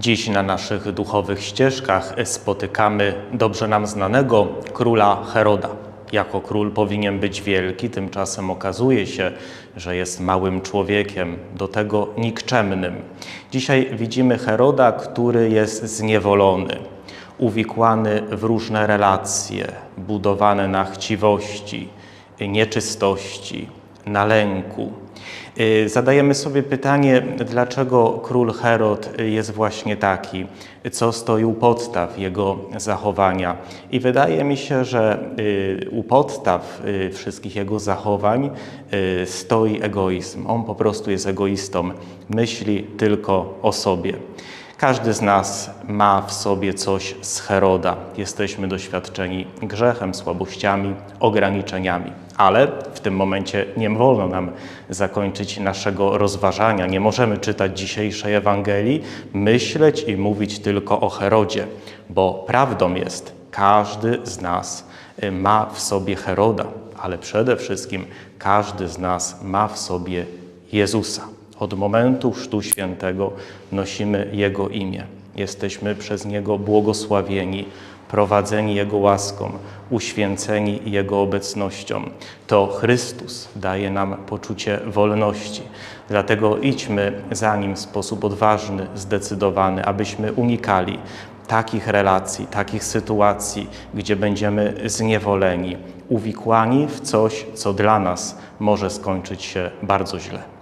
Dziś na naszych duchowych ścieżkach spotykamy dobrze nam znanego króla Heroda. Jako król powinien być wielki, tymczasem okazuje się, że jest małym człowiekiem, do tego nikczemnym. Dzisiaj widzimy Heroda, który jest zniewolony, uwikłany w różne relacje, budowane na chciwości, nieczystości, na lęku. Y, Zadajemy sobie pytanie, dlaczego król Herod jest właśnie taki, co stoi u podstaw jego zachowania. I wydaje mi się, że y, u podstaw y, wszystkich jego zachowań stoi egoizm. On po prostu jest egoistą, myśli tylko o sobie. Każdy z nas ma w sobie coś z Heroda. Jesteśmy doświadczeni grzechem, słabościami, ograniczeniami. Ale w tym momencie nie wolno nam zakończyć naszego rozważania. Nie możemy czytać dzisiejszej Ewangelii, myśleć i mówić tylko o Herodzie, bo prawdą jest, każdy z nas y, ma w sobie Heroda, ale przede wszystkim każdy z nas ma w sobie Jezusa. Od momentu Chrztu Świętego nosimy Jego imię. Jesteśmy przez Niego błogosławieni, prowadzeni Jego łaską, uświęceni Jego obecnością. To Chrystus daje nam poczucie wolności. Dlatego idźmy za Nim w sposób odważny, zdecydowany, abyśmy unikali takich relacji, takich sytuacji, gdzie będziemy zniewoleni, uwikłani w coś, co dla nas może skończyć się bardzo źle.